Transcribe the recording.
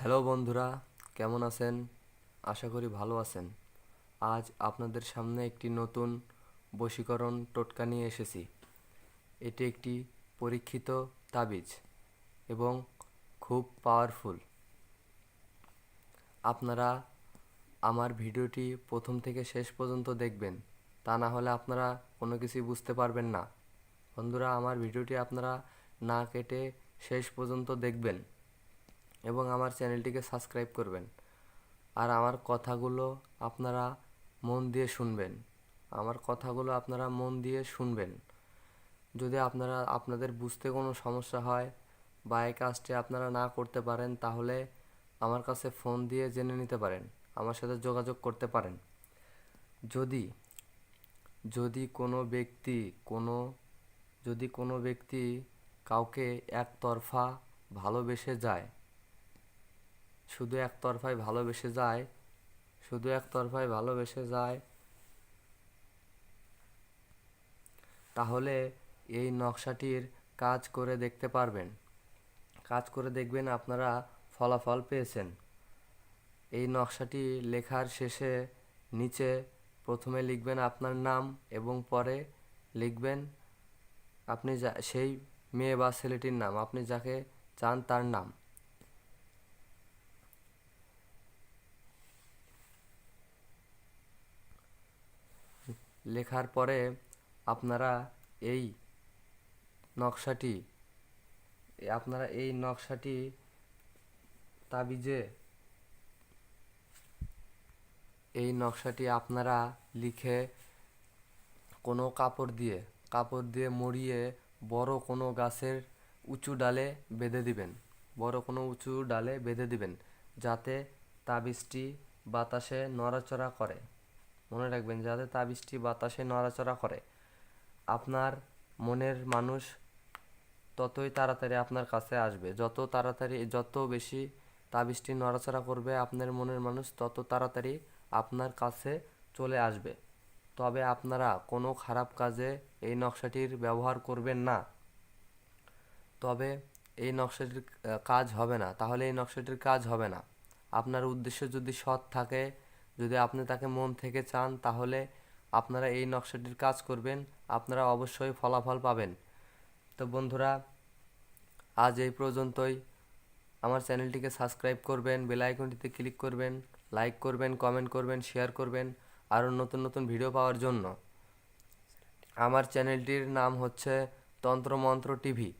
Hello বন্ধুরা, কেমন আছেন? আশা করি ভালো আছেন। আজ আপনাদের সামনে একটি নতুন বশীকরণ টোটকা নিয়ে এসেছি। এটি একটি পরীক্ষিত তাবিজ এবং খুব পাওয়ারফুল আপনারা আমার ভিডিওটি প্রথম থেকে শেষ পর্যন্ত দেখবেন, তা না হলে আপনারা কোনো কিছুই বুঝতে পারবেন না। বন্ধুরা, আমার ভিডিওটি আপনারা না কেটে শেষ পর্যন্ত দেখবেন। এবং আমার চ্যানেলটিকে সাবস্ক্রাইব করবেন। আর আমার কথাগুলো আপনারা মন দিয়ে শুনবেন। আমার কথাগুলো আপনারা মন দিয়ে শুনবেন। যদি আপনারা, আপনাদের বুঝতে কোনো সমস্যা হয় বা এই কাজটি আপনারা না করতে পারেন, তাহলে আমার কাছে ফোন দিয়ে জেনে নিতে পারেন। আমার সাথে যোগাযোগ করতে পারেন। যদি যদি কোনো ব্যক্তি, কোনো, যদি কোনো ব্যক্তি কাউকে একতরফা ভালোবেসে যায় শুধু একতরফায় ভালোবেসে যায়, শুধু একতরফায় ভালোবেসে যায়। তাহলে এই নকশাটির কাজ করে দেখতে পারবেন। কাজ করে দেখবেন আপনারা ফলাফল পেয়েছেন। এই নকশাটি লেখার শেষে নিচে প্রথমে লিখবেন আপনার নাম এবং পরে লিখবেন আপনি যা, সেই মেয়ে বা ছেলেটির নাম, আপনি যাকে চান তার নাম। লেখার পরে আপনারা এই নকশাটি, আপনারা এই নকশাটি তাবিজে, এই নকশাটি আপনারা লিখে কোনো কাপড় দিয়ে কাপড় দিয়ে মুড়িয়ে বড় কোনো গাছের উঁচু ডালে বেঁধে দিবেন। বড় কোনো উঁচু ডালে বেঁধে দিবেন, যাতে তাবিজটি বাতাসে নড়াচড়া করে। মনে রাখবেন যাতে তাবিজটি বাতাসে নড়াচড়া করে। আপনার মনের মানুষ ততই তাড়াতাড়ি আপনার কাছে আসবে। যত তাড়াতাড়ি, যত বেশি তাবিজটি নড়াচড়া করবে আপনার মনের মানুষ তত তাড়াতাড়ি আপনার কাছে চলে আসবে। তবে আপনারা কোনো খারাপ কাজে এই নকশাটির ব্যবহার করবেন না। তবে এই নকশাটির কাজ হবে না। তাহলে এই নকশাটির কাজ হবে না। আপনার উদ্দেশ্য যদি সৎ থাকে যদি আপনি তাকে মন থেকে চান, তাহলে আপনারা এই নকশাটির কাজ করবেন। আপনারা অবশ্যই ফলাফল পাবেন। তো বন্ধুরা, আজ এই পর্যন্তই। আমার চ্যানেলটিকে সাবস্ক্রাইব করবেন, বেল আইকনটিতে ক্লিক করবেন, লাইক করবেন, কমেন্ট করবেন, শেয়ার করবেন, আরও নতুন নতুন ভিডিও পাওয়ার জন্য। আমার চ্যানেলটির নাম হচ্ছে তন্ত্রমন্ত্র টিভি।